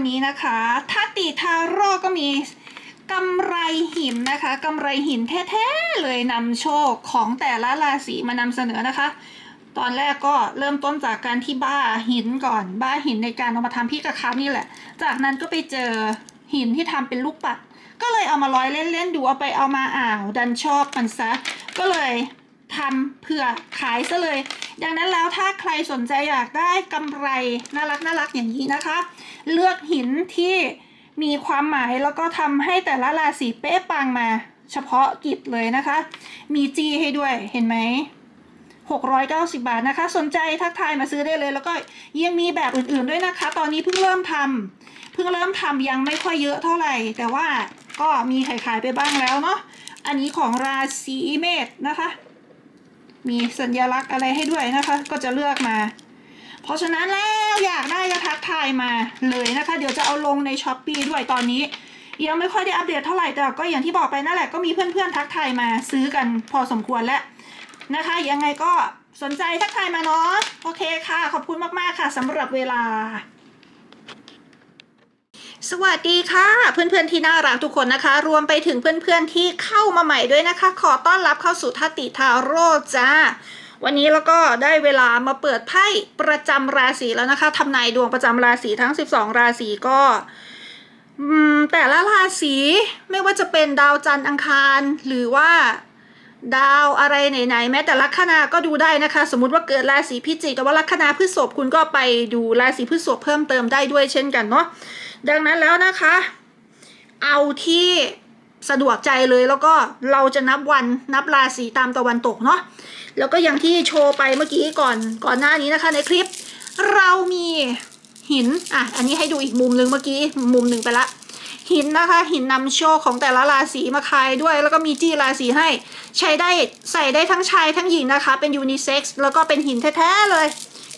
วันนี้นะคะทัตติทาโร่ก็มีกำไรหินนะคะกำไรหินแท้ๆเลยนำโชคของแต่ละราศีมานำเสนอนะคะ ตอนแรกก็เริ่มต้นจากการที่บ้าหินก่อน บ้าหินในการเอามาทำพี่กระคับนี่แหละ จากนั้นก็ไปเจอหินที่ทำเป็นลูกปัด ก็เลยเอามาร้อยเล่นๆดูเอาไปเอามาอ่าวดันชอบมันซะ ก็เลยทำเผื่อขายซะเลย ดังนั้นแล้วถ้าใครสนใจอยากได้กำไรน่ารักน่ารักอย่างนี้นะคะ เลือกหินที่มีความหมายแล้วก็ทำให้แต่ละราศีเป๊ะปังมาเฉพาะกิจเลยนะคะ มีจีให้ด้วยเห็นไหม690 บาทนะคะ สนใจทักทายมาซื้อได้เลย แล้วก็ยังมีแบบอื่นๆด้วยนะคะ ตอนนี้เพิ่งเริ่มทำเพิ่งเริ่มทำยังไม่ค่อยเยอะเท่าไหร่ แต่ว่าก็มีขายๆไปบ้างแล้วเนาะอันนี้ของราศีเมษนะคะ มีสัญลักษณ์อะไรให้ด้วยนะคะ ก็จะเลือกมา เพราะฉะนั้นแล้วอยากได้ก็ทักทายมาเลยนะคะ เดี๋ยวจะเอาลงในช้อปปีด้วยตอนนี้ ยังไม่ค่อยได้อัปเดตเท่าไหร่แต่ก็อย่างที่บอกไปนั่นแหละก็มีเพื่อนๆทักทายมาซื้อกันพอสมควรแล้วนะคะ ยังไงก็สนใจทักทายมาเนาะโอเคค่ะ ขอบคุณมากๆค่ะสำหรับเวลา สวัสดีค่ะ เพื่อนๆที่น่ารักทุกคนนะคะ รวมไปถึงเพื่อนๆที่เข้ามาใหม่ด้วยนะคะ ขอต้อนรับเข้าสู่ทัติทาโร่จ้า วันนี้แล้วก็ได้เวลามาเปิดไพ่ประจำราศีแล้วนะคะทำนายดวงประจำราศีทั้ง 12 ราศีก็แต่ละราศีไม่ว่าจะเป็นดาวจันทร์อังคาร หรือว่า ดาวอะไรไหนๆแม้แต่ลัคนาก็ดูได้นะคะ สมมติว่าเกิดราศีพิจิกแต่ว่าลัคนาพฤษภคุณก็ไปดูราศีพฤษภเพิ่มเติมได้ด้วยเช่นกันเนาะดังนั้นแล้วนะคะ เอาที่สะดวกใจเลยแล้วก็เราจะนับวันนับราศีตามตะวันตกเนาะแล้วก็อย่างที่โชว์ไปเมื่อกี้ก่อนก่อนหน้านี้นะคะ ในคลิปเรามีหินอะอันนี้ให้ดูอีกมุมหนึ่งเมื่อกี้มุมหนึ่งไปละ หินนะคะ หินนำโชคของแต่ละราศีมาคายด้วย แล้วก็มีจี้ราศีให้ใช้ได้ใส่ได้ทั้งชายทั้งหญิงนะคะ เป็นยูนิเซ็กซ์แล้วก็เป็นหินแท้ๆเลย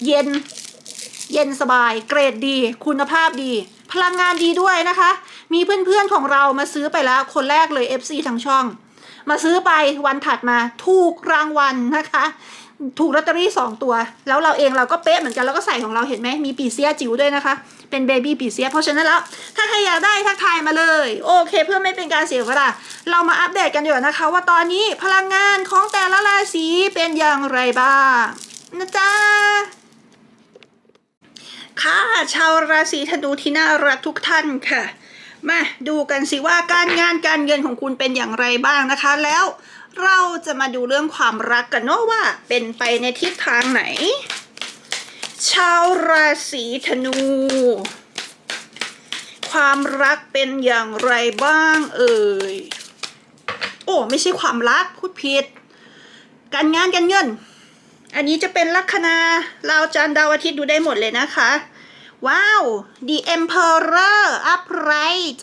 เย็น เย็นสบาย เกรดดี คุณภาพดี พลังงานดีด้วยนะคะ มีเพื่อนๆของเรามาซื้อไปแล้วคนแรกเลย FC ทั้งช่อง มาซื้อไปวันถัดมาถูกรางวัลนะคะ ถูกลอตเตอรี่สองตัว แล้วเราเองเราก็เป๊ะเหมือนกันแล้วก็ใส่ของเราเห็นไหมมีปีเสียจิ๋วด้วยนะคะ เป็นเบบี้ปีเสียเพราะฉะนั้นแล้ว ถ้าใครอยากได้ทักทายมาเลย โอเค เพื่อไม่เป็นการเสียเวลาเรามาอัปเดตกันดีกว่านะคะ ว่าตอนนี้พลังงานของแต่ละราศีเป็นอย่างไรบ้างนะจ๊ะค่ะชาวราศีธนูที่น่ารักทุกท่านค่ะมาดูกันสิว่าการงานการเงินของคุณเป็นอย่างไรบ้างนะคะแล้ว เราจะมาดูเรื่องความรักกันเนาะว่า เป็นไปในทิศทางไหน ชาวราศีธนู ความรักเป็นอย่างไรบ้างเอ่ย โอ้ ไม่ใช่ความรักพูดผิด การงานการเงิน อันนี้จะเป็นลัคนาลาวจันดาวอาทิตย์ดูได้หมดเลยนะคะ ว้าว The Emperor Upright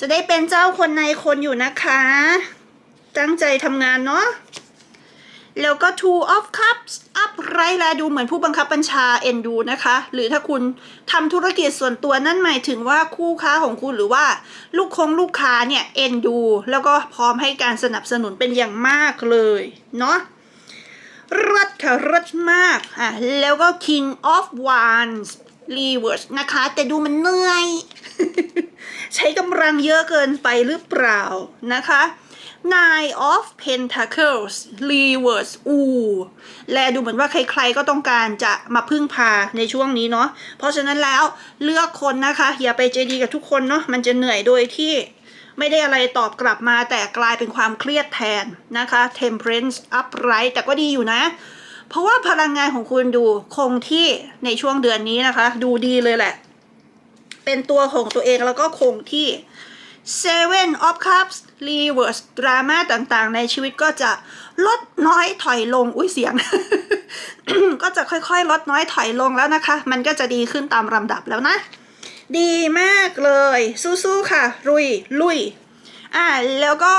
จะได้เป็นเจ้าคนในคนอยู่นะคะ ตั้งใจทำงานเนาะแล้วก็ Two of Cups Upright แลดูเหมือนผู้บังคับบัญชาเอ็นดูนะคะ หรือถ้าคุณทำธุรกิจส่วนตัวนั่นหมายถึงว่าคู่ค้าของคุณหรือว่าลูกคงลูกค้าเนี่ยเอ็นดูแล้วก็พร้อมให้การสนับสนุนเป็นอย่างมากเลยเนาะรัดค่ะรัดมากอะแล้วก็ King of Wands Reverse นะคะ แต่ดูมันเหนื่อย ใช้กำลังเยอะเกินไปหรือเปล่านะคะ Nine of Pentacles Reverse อูและดูเหมือนว่าใครๆก็ต้องการจะมาพึ่งพาในช่วงนี้เนาะ เพราะฉะนั้นแล้วเลือกคนนะคะ อย่าไปใจดีกับทุกคนเนาะ มันจะเหนื่อยโดยที่ไม่ได้อะไรตอบกลับมาแต่กลายเป็นความเครียดแทนนะคะ Temperance upright แต่ก็ดีอยู่นะ เพราะว่าพลังงานของคุณดูคงที่ในช่วงเดือนนี้นะคะ ดูดีเลยแหละ เป็นตัวของตัวเองแล้วก็คงที่ Seven of Cups Reverse ดราม่าต่างๆ ในชีวิตก็จะลดน้อยถอยลง อุ้ยเสียง ก็จะค่อยๆ ลดน้อยถอยลงแล้วนะคะ มันก็จะดีขึ้นตามลำดับแล้วนะ ดีมากเลย สู้ๆ ค่ะรุย ลุย อ่า แล้วก็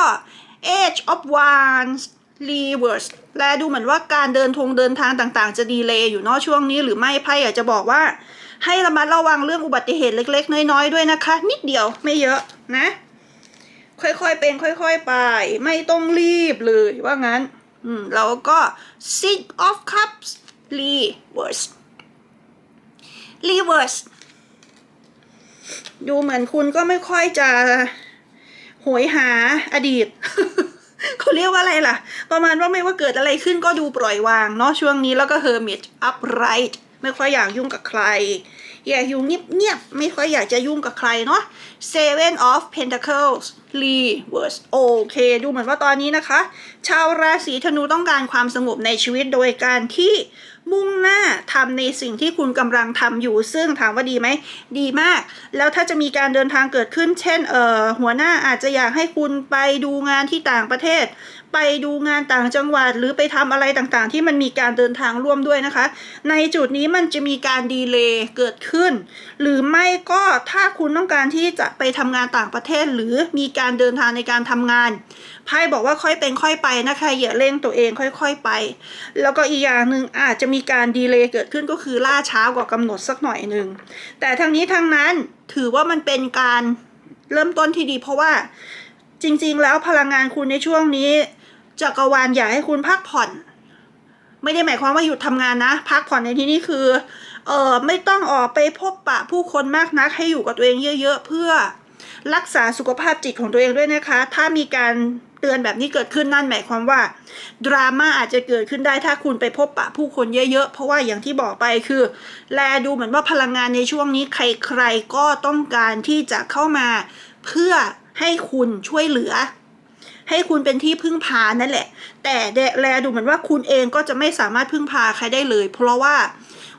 Age of Wands Reverse และดูเหมือนว่าการเดินทงเดินทางต่างๆ จะดีเลย์อยู่เนาะช่วงนี้หรือไม่ไพ่อยากจะบอกว่า ให้ระมัดระวังเรื่องอุบัติเหตุเล็ก ๆ น้อยๆด้วยนะคะ นิดเดียวไม่เยอะนะ ค่อยๆเป็นค่อยๆไป ไม่ต้องรีบเลยว่างั้น อืมแล้วก็ Six of Cups Reverse Reverse ดูเหมือนคุณก็ไม่ค่อยจะโหยหาอดีตเขาเรียกว่าอะไรล่ะ ประมาณว่าไม่ว่าเกิดอะไรขึ้นก็ดูปล่อยวางเนาะช่วงนี้แล้วก็ hermit upright ไม่ค่อยอยากยุ่งกับใครอยากอยู่เงียบๆไม่ค่อยอยากจะยุ่งกับใครเนาะ seven of pentacles reverse โอเค ดูเหมือนว่าตอนนี้นะคะ ชาวราศีธนูต้องการความสงบในชีวิตโดยการที่มุ่งหน้าทำในสิ่งที่คุณกำลังทำอยู่ ซึ่งถามว่าดีไหม ดีมาก แล้วถ้าจะมีการเดินทางเกิดขึ้น เช่น เอ่อ หัวหน้าอาจจะอยากให้คุณไปดูงานที่ต่างประเทศ ไปดูงานต่างจังหวัด หรือไปทำอะไรต่างๆ ที่มันมีการเดินทางร่วมด้วยนะคะ ในจุดนี้มันจะมีการดีเลย์เกิดขึ้น หรือไม่ก็ถ้าคุณต้องการที่จะไปทำงานต่างประเทศ หรือมีการเดินทางในการทำงานไพ่บอกว่าค่อยเป็นค่อยไปนะคะอย่าเร่งตัวเองค่อยๆไป แล้วก็อีกอย่างหนึ่งอาจจะมีการดีเลย์เกิดขึ้นก็คือล่าช้ากว่ากำหนดสักหน่อยหนึ่งแต่ทั้งนี้ทั้งนั้นถือว่ามันเป็นการเริ่มต้นที่ดี เพราะว่าจริงๆ แล้วพลังงานคุณในช่วงนี้จักรวาลอยากให้คุณพักผ่อน ไม่ได้หมายความว่าหยุดทำงานนะ พักผ่อนในที่นี้คือ เออไม่ต้องออกไปพบปะผู้คนมากนักให้อยู่กับตัวเองเยอะ ๆ เพื่อรักษาสุขภาพจิตของตัวเองด้วยนะคะ ถ้ามีการเตือนแบบนี้เกิดขึ้นนั่นหมายความว่าดราม่าอาจจะเกิดขึ้นได้ถ้าคุณไปพบปะผู้คนเยอะๆ เพราะว่าอย่างที่บอกไปคือ แลดูเหมือนว่าพลังงานในช่วงนี้ใครๆก็ต้องการที่จะเข้ามาเพื่อให้คุณช่วยเหลือ ให้คุณเป็นที่พึ่งพานั่นแหละ แต่แลดูเหมือนว่าคุณเองก็จะไม่สามารถพึ่งพาใครได้เลย เพราะว่า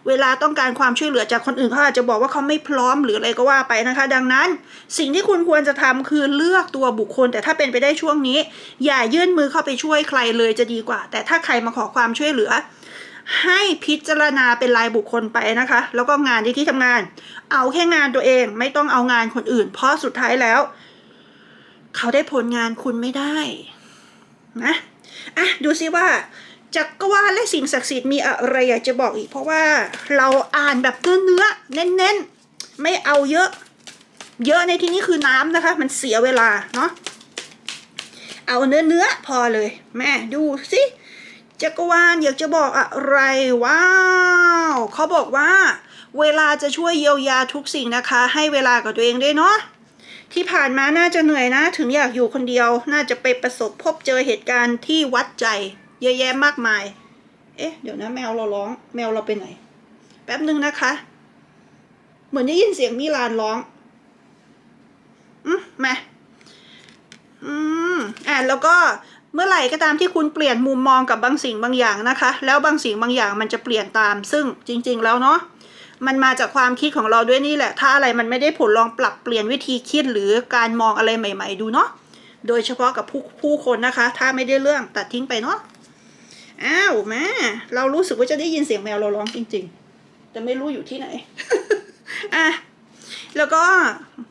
เวลาต้องการความช่วยเหลือจากคนอื่นเขาอาจจะบอกว่าเขาไม่พร้อมหรืออะไรก็ว่าไปนะคะ ดังนั้น สิ่งที่คุณควรจะทำคือเลือกตัวบุคคล แต่ถ้าเป็นไปได้ช่วงนี้ อย่ายื่นมือเข้าไปช่วยใครเลยจะดีกว่า แต่ถ้าใครมาขอความช่วยเหลือ ให้พิจารณาเป็นรายบุคคลไปนะคะ แล้วก็งานที่ที่ทำงาน เอาแค่งานตัวเองไม่ต้องเอางานคนอื่น เพราะสุดท้ายแล้ว เขาได้ผลงานคุณไม่ได้นะอะดูซิว่า จักรวาลและสิ่งศักดิ์สิทธิ์มีอะไรอยากจะบอกอีก เพราะว่าเราอ่านแบบเนื้อเนื้อเน้นๆ ไม่เอาเยอะ เยอะในที่นี้คือน้ำนะคะ มันเสียเวลาเนาะเอาเนื้อเนื้อพอเลย แม่ดูสิจักรวาลอยากจะบอกอะไรว้าวเขาบอกว่า เวลาจะช่วยเยียวยาทุกสิ่งนะคะ ให้เวลากับตัวเองด้วยเนาะที่ผ่านมาน่าจะเหนื่อยนะ ถึงอยากอยู่คนเดียว น่าจะไปประสบพบเจอเหตุการณ์ที่วัดใจ เยอะแยะมากมาย เอ๊ะ เดี๋ยวนะแมวเราร้อง แมวเราไปไหน แป๊บหนึ่งนะคะ เหมือนได้ยินเสียงมิลานร้อง อืมมาอืมอะแล้วก็เมื่อไหร่ก็ตามที่คุณเปลี่ยนมุมมองกับบางสิ่งบางอย่างนะคะ แล้วบางสิ่งบางอย่างมันจะเปลี่ยนตาม ซึ่งจริง ๆ แล้วเนาะมันมาจากความคิดของเราด้วยนี่แหละ ถ้าอะไรมันไม่ได้ผลลองปรับเปลี่ยนวิธีคิดหรือการมองอะไรใหม่ ๆ ดูเนาะ โดยเฉพาะกับผู้ผู้คนนะคะ ถ้าไม่ได้เรื่องตัดทิ้งไปเนาะ อ้าวแม่เรารู้สึกว่าจะได้ยินเสียงแมวเราร้องจริง ๆ แต่ไม่รู้อยู่ที่ไหน อะ แล้วก็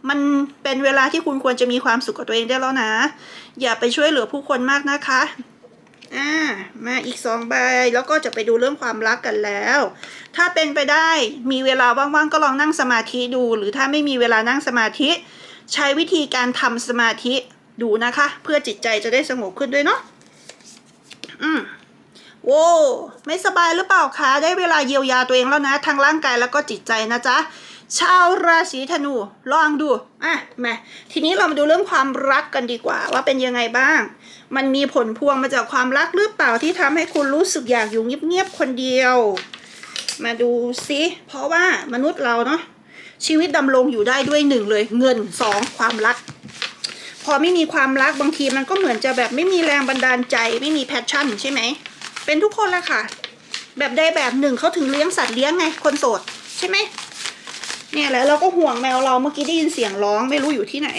มันเป็นเวลาที่คุณควรจะมีความสุขกับตัวเองได้แล้วนะ อย่าไปช่วยเหลือผู้คนมากนะคะ อ่า มาอีกสองใบ แล้วก็จะไปดูเรื่องความรักกันแล้ว ถ้าเป็นไปได้ มีเวลาว่างๆ ก็ลองนั่งสมาธิดู หรือถ้าไม่มีเวลานั่งสมาธิ ใช้วิธีการทำสมาธิดูนะคะ เพื่อจิตใจจะได้สงบขึ้นด้วยเนาะ อืม โว้ไม่สบายหรือเปล่าคะได้เวลาเยียวยาตัวเองแล้วนะ ทางร่างกายแล้วก็จิตใจนะจ๊ะชาวราศีธนูลองดูอะมาทีนี้เรามาดูเรื่องความรักกันดีกว่า ว่าเป็นยังไงบ้าง มันมีผลพวงมาจากความรักหรือเปล่าที่ทำให้คุณรู้สึกอยากอยู่เงียบๆคนเดียว มาดูซิเพราะว่ามนุษย์เราเนาะชีวิตดำรงอยู่ได้ด้วยหนึ่งเลยเงินสองความรัก พอไม่มีความรักบางทีมันก็เหมือนจะแบบไม่มีแรงบันดาลใจ ไม่มีแพชชั่นใช่ไหม เป็นทุกคนแหละค่ะ แบบใดแบบหนึ่งเขาถึงเลี้ยงสัตว์เลี้ยงไงคนโสดใช่ไหมเนี่ยแหละเราก็ห่วงแมวเราเมื่อกี้ได้ยินเสียงร้องไม่รู้อยู่ที่ไหน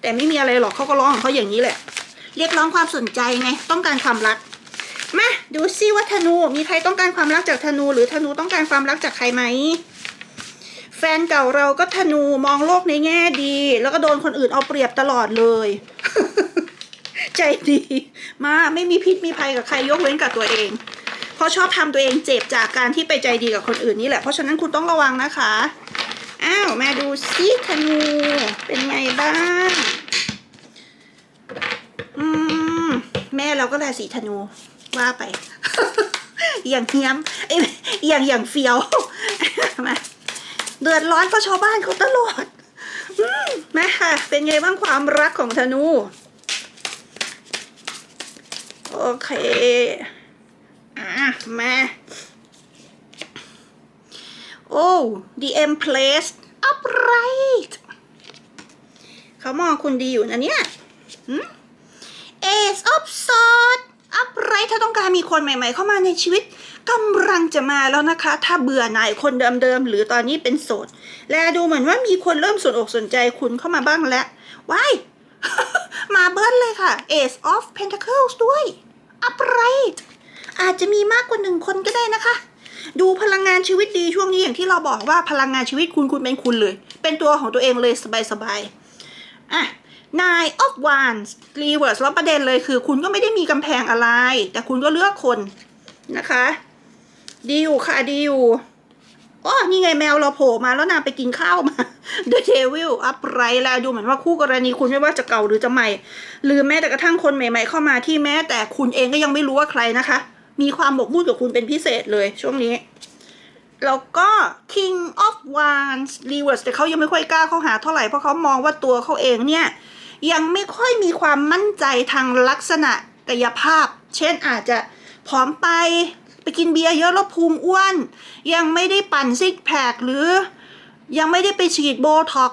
แต่ไม่มีอะไรหรอกเขาก็ร้องของเขาอย่างนี้แหละ เรียกร้องความสนใจไงต้องการความรักมาดูซิว่าธนูมีใครต้องการความรักจากธนู หรือธนูต้องการความรักจากใครไหมแฟนเก่าเราก็ธนูมองโลกในแง่ดี แล้วก็โดนคนอื่นเอาเปรียบตลอดเลย ใจดีมาไม่มีพิษมีภัยกับใครยกเว้นกับตัวเอง เพราะชอบทำตัวเองเจ็บจากการที่ไปใจดีกับคนอื่นนี่แหละ เพราะฉะนั้นคุณต้องระวังนะคะ อ้าวมาดูซิธนูเป็นไงบ้างอืมแม่เราก็ราศีธนูว่าไป อย่างเฮี้ยมเอ้ยอย่างอย่างเฟียวมาเดือดร้อนก็ชาวบ้านเขาตลอดอืมมาค่ะ เป็นไงบ้างความรักของธนู โอเค อะ มา โอ้ DM place upright เขามองคุณดีอยู่นะเนี่ยหืม Ace of Swords upright ถ้าต้องการมีคนใหม่ๆเข้ามาในชีวิตกำลังจะมาแล้วนะคะ ถ้าเบื่อหน่ายคนเดิมๆ หรือตอนนี้เป็นโสด และดูเหมือนว่ามีคนเริ่มสนอกสนใจคุณเข้ามาบ้างแล้วว้าย มาเบิ้ลเลยค่ะ Ace of Pentacles ด้วย upright อาจจะมีมากกว่าหนึ่งคนก็ได้นะคะ ดูพลังงานชีวิตดีช่วงนี้อย่างที่เราบอกว่าพลังงานชีวิตคุณคุณเป็นคุณเลย เป็นตัวของตัวเองเลยสบายๆอะ Nine of Wands Reverse แล้วประเด็นเลยคือ คุณก็ไม่ได้มีกำแพงอะไร แต่คุณก็เลือกคนนะคะ ดีอยู่ค่ะดีอยู่ อ๋อนี่ไงแมวเราโผล่มาแล้วนางไปกินข้าวมา The Devil Upright แล้วดูเหมือนว่าคู่กรณีคุณไม่ว่าจะเก่าหรือจะใหม่ หรือแม้แต่กระทั่งคนใหม่ ๆ เข้ามาที่แม้แต่คุณเองก็ยังไม่รู้ว่าใครนะคะ มีความหมกมุ่นกับคุณเป็นพิเศษเลยช่วงนี้แล้วก็ King of Wands Reverse แต่เขายังไม่ค่อยกล้าเข้าหาเท่าไหร่ เพราะเขามองว่าตัวเขาเองเนี่ย ยังไม่ค่อยมีความมั่นใจทางลักษณะกายภาพ เช่นอาจจะผอมไป ไปกินเบียร์เยอะแล้วภูมิอ้วน ยังไม่ได้ปั่นซิกแพคหรือยังไม่ได้ไปฉีดโบท็อก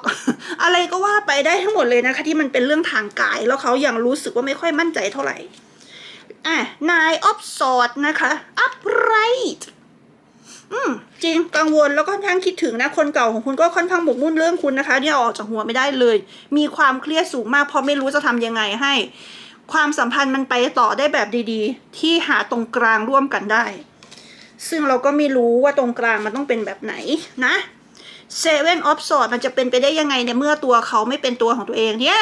อะไรก็ว่าไปได้ทั้งหมดเลยนะคะ ที่มันเป็นเรื่องทางกาย แล้วเขายังรู้สึกว่าไม่ค่อยมั่นใจเท่าไหร่อะ Nine of Swords นะคะ upright อืมจริงกังวลแล้วก็ค่อนข้างคิดถึงนะ คนเก่าของคุณก็ค่อนข้างหมกมุ่นเรื่องคุณนะคะเนี่ยอออกจากหัวไม่ได้เลย มีความเครียดสูงมากเพราะไม่รู้จะทำยังไงให้ ความสัมพันธ์มันไปต่อได้แบบดีๆ ที่หาตรงกลางร่วมกันได้ ซึ่งเราก็ไม่รู้ว่าตรงกลางมันต้องเป็นแบบไหนนะ Seven of Swords มันจะเป็นไปได้ยังไงในเมื่อตัวเขาไม่เป็นตัวของตัวเองเนี่ย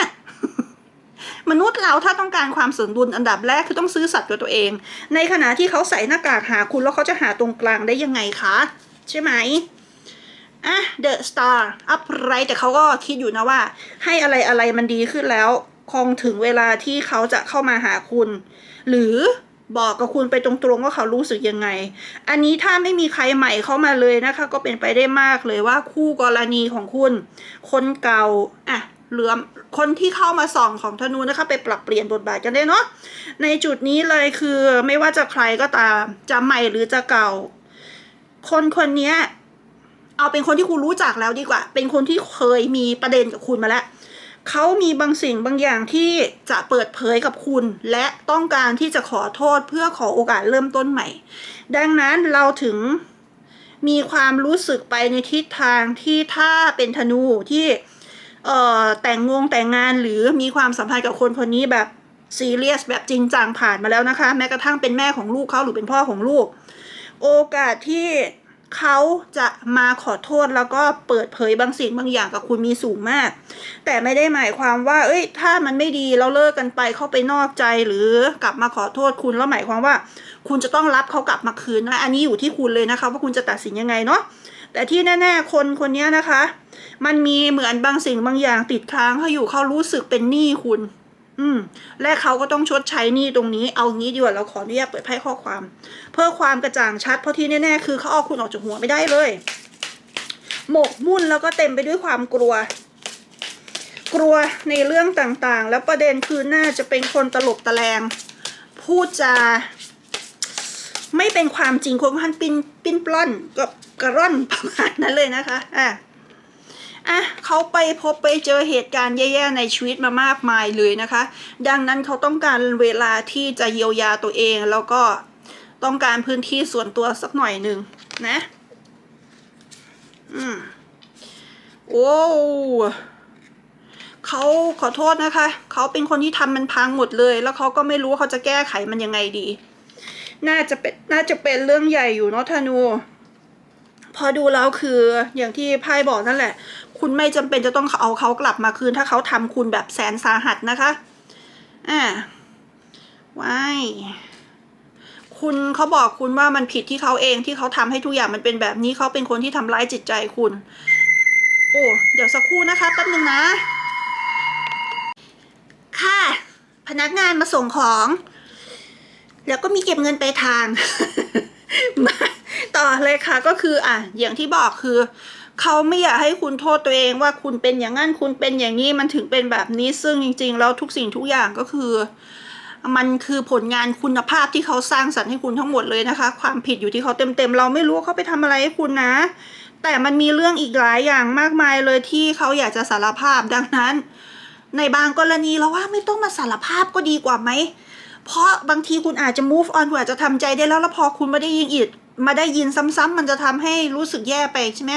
มนุษย์เราถ้าต้องการความสมดุลอันดับแรกคือต้องซื้อสัตว์ตัวตัวเอง ในขณะที่เขาใส่หน้ากากหาคุณแล้วเขาจะหาตรงกลางได้ยังไงคะใช่ไหมอะ The Star upright แต่เขาก็คิดอยู่นะว่า ให้อะไรอะไรมันดีขึ้นแล้ว คงถึงเวลาที่เขาจะเข้ามาหาคุณ หรือบอกกับคุณไปตรงๆว่าเขารู้สึกยังไง อันนี้ถ้าไม่มีใครใหม่เข้ามาเลยนะคะ ก็เป็นไปได้มากเลยว่าคู่กรณีของคุณ คนเก่าอะเหลือคนที่เข้ามาส่องของธนูนะคะ ไปปรับเปลี่ยนบทบาทกันได้เนาะในจุดนี้เลยคือไม่ว่าจะใครก็ตามจะใหม่หรือจะเก่า คนคนนี้เอาเป็นคนที่คุณรู้จักแล้วดีกว่า เป็นคนที่เคยมีประเด็นกับคุณมาแล้ว เขามีบางสิ่งบางอย่างที่จะเปิดเผยกับคุณ และต้องการที่จะขอโทษเพื่อขอโอกาสเริ่มต้นใหม่ ดังนั้นเราถึงมีความรู้สึกไปในทิศทางที่ถ้าเป็นธนูที่แต่งงงแต่งงานหรือมีความสัมพันธ์กับคนคนนี้แบบซีเรียสแบบจริงจังผ่านมาแล้วนะคะ แม้กระทั่งเป็นแม่ของลูกเขาหรือเป็นพ่อของลูก โอกาสที่ เขาจะมาขอโทษแล้วก็เปิดเผยบางสิ่งบางอย่างกับคุณมีสูงมาก แต่ไม่ได้หมายความว่า เอ้ย ถ้ามันไม่ดีเราเลิกกันไปเข้าไปนอกใจหรือกลับมาขอโทษคุณแล้วหมายความว่า คุณจะต้องรับเขากลับมาคืนนะอันนี้อยู่ที่คุณเลยนะคะ ว่าคุณจะตัดสินยังไงเนาะแต่ที่แน่ๆคนคนนี้นะคะ มันมีเหมือนบางสิ่งบางอย่างติดค้างเขาอยู่เขารู้สึกเป็นหนี้คุณ อืม และเขาก็ต้องชดใช้หนี้ตรงนี้ เอางี้ดีกว่าเราขออนุญาตเปิดไพ่ข้อความ เพื่อความกระจ่างชัด เพราะที่แน่ๆคือเขาเอาคุณออกจากหัวไม่ได้เลย หมกมุ่นแล้วก็เต็มไปด้วยความกลัว กลัวในเรื่องต่างๆ แล้วประเด็นคือน่าจะเป็นคนตลบตะแลง พูดจาไม่เป็นความจริงคนพันปิ้นปิ้นปล้อนกับกระร่อนประมาณนั้นเลยนะคะ อะ อะเขาไปพบไปเจอเหตุการณ์แย่ๆในชีวิตมามากมายเลยนะคะ ดังนั้นเขาต้องการเวลาที่จะเยียวยาตัวเองแล้วก็ต้องการพื้นที่ส่วนตัวสักหน่อยหนึ่งนะ อืม โอ้เขาขอโทษนะคะ เขาเป็นคนที่ทำมันพังหมดเลย แล้วเขาก็ไม่รู้ว่าเขาจะแก้ไขมันยังไงดี น่าจะเป็นน่าจะเป็นเรื่องใหญ่อยู่เนาะธนู พอดูแล้วคืออย่างที่ไพ่บอกนั่นแหละ คุณไม่จำเป็นจะต้องเอาเขากลับมาคืน ถ้าเขาทำคุณแบบแสนสาหัสนะคะอ่าว้ายคุณเขาบอกคุณว่ามันผิดที่เขาเองที่เขาทำให้ทุกอย่างมันเป็นแบบนี้เขาเป็นคนที่ทำร้ายจิตใจคุณ โอ้เดี๋ยวสักครู่นะคะแป๊บนึงนะ ค่ะ พนักงานมาส่งของ แล้วก็มีเก็บเงินไปลายทางมาต่อเลยค่ะก็คืออะอย่างที่บอกคือ เขาไม่อยากให้คุณโทษตัวเองว่าคุณเป็นอย่างนั้นคุณเป็นอย่างนี้มันถึงเป็นแบบนี้ซึ่งจริง ๆ แล้วทุกสิ่งทุกอย่างก็คือ มันคือผลงานคุณภาพที่เขาสร้างสรรค์ให้คุณทั้งหมดเลยนะคะ ความผิดอยู่ที่เขาเต็มๆเราไม่รู้เขาไปทำอะไรให้คุณนะ แต่มันมีเรื่องอีกหลายอย่างมากมายเลยที่เขาอยากจะสารภาพดังนั้น ในบางกรณีเราว่าไม่ต้องมาสารภาพก็ดีกว่าไหมเพราะบางทีคุณอาจจะ move on คุณอาจจะทำใจได้แล้วแล้วพอคุณมาได้ยินอีกมาได้ยินซ้ำๆมันจะทำให้รู้สึกแย่ไปใช่ไหม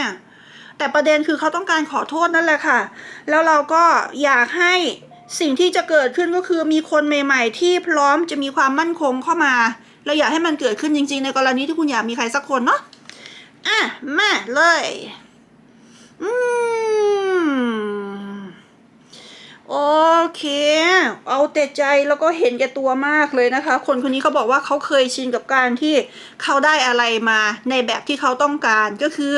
แต่ประเด็นคือเขาต้องการขอโทษนั่นแหละค่ะ แล้วเราก็อยากให้สิ่งที่จะเกิดขึ้นก็คือมีคนใหม่ ๆ ที่พร้อมจะมีความมั่นคงเข้ามาเราอยากให้มันเกิดขึ้นจริง ๆ ในกรณีที่คุณอยากมีใครสักคนเนาะอะมาเลย อืม โอเค เอาแต่ใจแล้วก็เห็นแก่ตัวมากเลยนะคะ คนคนนี้เขาบอกว่าเขาเคยชินกับการที่เขาได้อะไรมาในแบบที่เขาต้องการก็คือ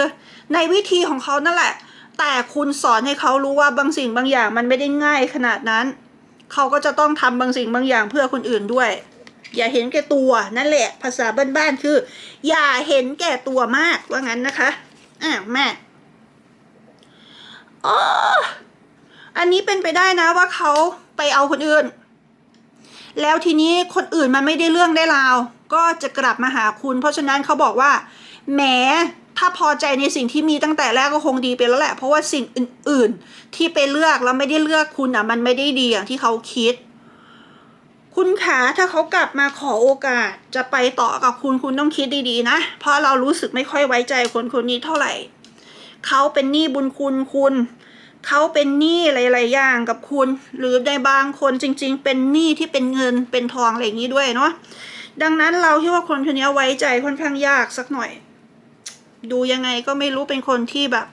ในวิธีของเขานั่นแหละ แต่คุณสอนให้เขารู้ว่าบางสิ่งบางอย่างมันไม่ได้ง่ายขนาดนั้น เขาก็จะต้องทำบางสิ่งบางอย่างเพื่อคนอื่นด้วย อย่าเห็นแก่ตัวนั่นแหละ ภาษาบ้านๆคือ อย่าเห็นแก่ตัวมากว่างั้นนะคะอะแม่อ๋ออันนี้เป็นไปได้นะว่าเขาไปเอาคนอื่น แล้วทีนี้คนอื่นมันไม่ได้เรื่องได้ราว ก็จะกลับมาหาคุณ เพราะฉะนั้นเขาบอกว่าแหม ถ้าพอใจในสิ่งที่มีตั้งแต่แรกก็คงดีไปแล้วแหละ เพราะว่าสิ่งอื่น ๆ ที่ไปเลือกแล้วไม่ได้เลือกคุณอะมันไม่ได้ดีอย่างที่เขาคิด คุณขาถ้าเขากลับมาขอโอกาสจะไปต่อกับคุณคุณต้องคิดดีๆนะ เพราะเรารู้สึกไม่ค่อยไว้ใจคนคนนี้เท่าไหร่ เขาเป็นหนี้บุญคุณคุณเขาเป็นหนี้หลายๆอย่างกับคุณ หรือในบางคนจริง ๆ เป็นหนี้ที่เป็นเงินเป็นทองอะไรอย่างนี้ด้วยเนาะดังนั้นเราคิดว่าคนคนนี้ไว้ใจค่อนข้างยากสักหน่อย ดูยังไงก็ไม่รู้เป็นคนที่แบบ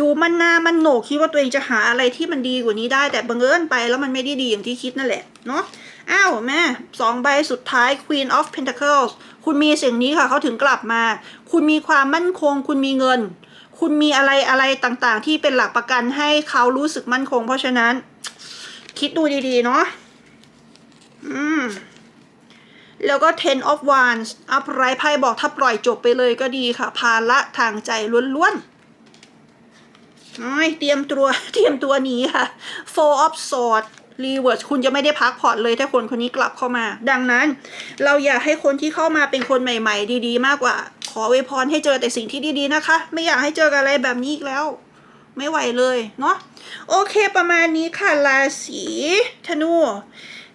ดูมันหน้ามันโหนกคิดว่าตัวเองจะหาอะไรที่มันดีกว่านี้ได้ แต่บังเอิญไปแล้วมันไม่ได้ดีอย่างที่คิดนั่นแหละเนาะอ้าวแม่สองใบสุดท้าย Queen of Pentacles คุณมีสิ่งนี้ค่ะเขาถึงกลับมา คุณมีความมั่นคง คุณมีเงิน คุณมีอะไรอะไรต่างๆ ที่เป็นหลักประกันให้เขารู้สึกมั่นคง เพราะฉะนั้น คิดดูดีๆ เนาะอืม แล้วก็ ten of wands อัพไรไพ่บอกถ้าปล่อยจบไปเลยก็ดีค่ะ ภาระทางใจล้วนๆเตรียมตัวเตรียมตัวหนีค่ะ four of swords reverse คุณจะไม่ได้พักผ่อนเลยถ้าคนคนนี้กลับเข้ามา ดังนั้น เราอยากให้คนที่เข้ามาเป็นคนใหม่ ๆ ดีๆ มากกว่า ขออวพรให้เจอแต่สิ่งที่ดีๆนะคะ ไม่อยากให้เจอกับอะไรแบบนี้อีกแล้ว ไม่ไหวเลยเนาะโอเคประมาณนี้ค่ะราศีธนู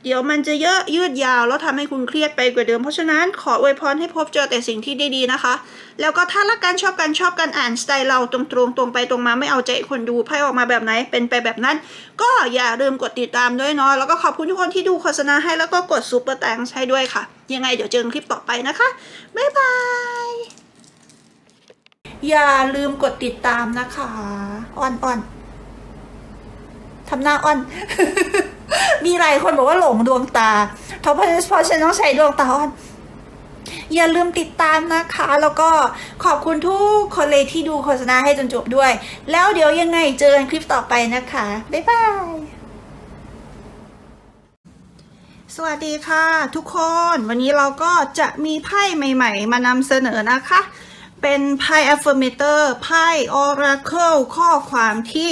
เดี๋ยวมันจะเยอะยืดยาวแล้วทำให้คุณเครียดไปกว่าเดิม เพราะฉะนั้นขออวยพรให้พบเจอแต่สิ่งที่ดีๆนะคะ แล้วก็ถ้ารักกันชอบกันชอบกันอ่านสไตล์เราตรงๆตรงไปตรงมาไม่เอาใจคนดูไพ่ออกมาแบบไหนเป็นไปแบบนั้น ก็อย่าลืมกดติดตามด้วยเนาะแล้วก็ขอบคุณทุกคนที่ดูโฆษณาให้แล้วก็กดซุปเปอร์แตงให้ด้วยค่ะ ยังไงเดี๋ยวเจอกันคลิปต่อไปนะคะบ๊ายบายอย่าลืมกดติดตามนะคะอ่อนอ่อนทำหน้าอ่อน มีหลายคนบอกว่าหลงดวงตาเพราะเพราะฉันต้องใช้ดวงตาอ่อนอย่าลืมติดตามนะคะ แล้วก็ขอบคุณทุกคนเลยที่ดูโฆษณาให้จนจบด้วย แล้วเดี๋ยวยังไงเจอกันคลิปต่อไปนะคะ บ๊ายบาย สวัสดีค่ะ ทุกคนวันนี้เราก็จะมีไพ่ใหม่ ๆ มานำเสนอนะคะ เป็นไพ่ affirmator ไพ่ oracle ข้อความที่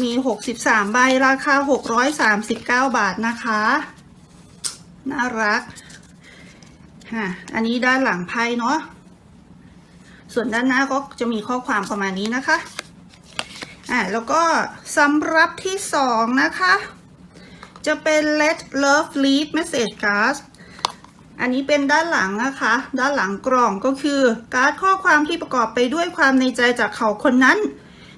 มี 63 ใบราคา 639 บาทนะคะ น่ารักฮะอันนี้ด้านหลังไพ่เนาะส่วนด้านหน้าก็จะมีข้อความประมาณนี้นะคะอ่าแล้วก็สำหรับที่สองนะคะ จะเป็น let love lead message card อันนี้เป็นด้านหลังนะคะ ด้านหลังกล่องก็คือ การ์ดข้อความที่ประกอบไปด้วยความในใจจากเขาคนนั้น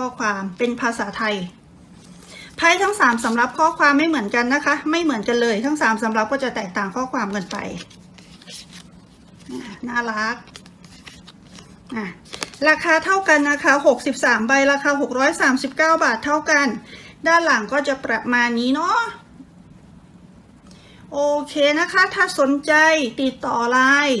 ข้อความเป็นภาษาไทยไพ่ทั้งสามสำรับข้อความไม่เหมือนกันนะคะ ไม่เหมือนกันเลยทั้งสามสำรับก็จะแตกต่างข้อความกันไปน่ารักราคาเท่ากันนะคะ 63 ใบราคา 639 บาทเท่ากัน ด้านหลังก็จะประมาณนี้เนาะโอเคนะคะ ถ้าสนใจติดต่อไลน์